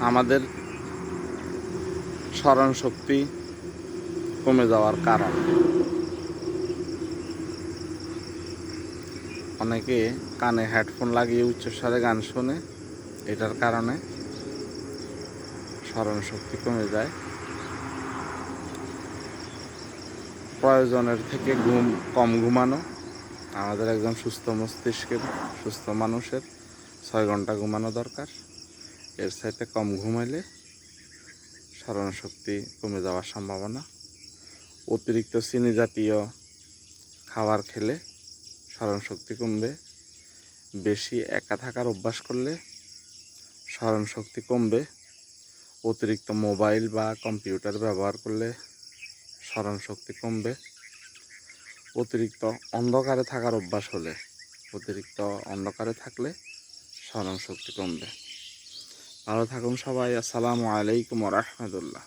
আমাদের স্মরণ শক্তি কমে যাওয়ার কারণ। অনেকে কানে হেডফোন লাগিয়ে উচ্চস্বরে গান শোনে, এটার কারণে স্মরণ শক্তি কমে যায়। প্রয়োজনের থেকে ঘুম কম ঘুমানো, আমাদের একজন সুস্থ মস্তিষ্কের, সুস্থ মানুষের ছয় ঘণ্টা ঘুমানো দরকার। এর সাথে কম ঘুমাইলে স্মরণ শক্তি কমে যাওয়ার সম্ভাবনা। অতিরিক্ত চিনি জাতীয় খাবার খেলে স্মরণ শক্তি কমবে। বেশি একা থাকার অভ্যাস করলে স্মরণ শক্তি কমবে। অতিরিক্ত মোবাইল বা কম্পিউটার ব্যবহার করলে স্মরণ শক্তি কমবে। অতিরিক্ত অন্ধকারে থাকার অভ্যাস হলে অতিরিক্ত অন্ধকারে থাকলে স্মরণ শক্তি কমবে। ভালো থাকুন সবাই আসসালামু আলাইকুম রহমতুল্লাহ।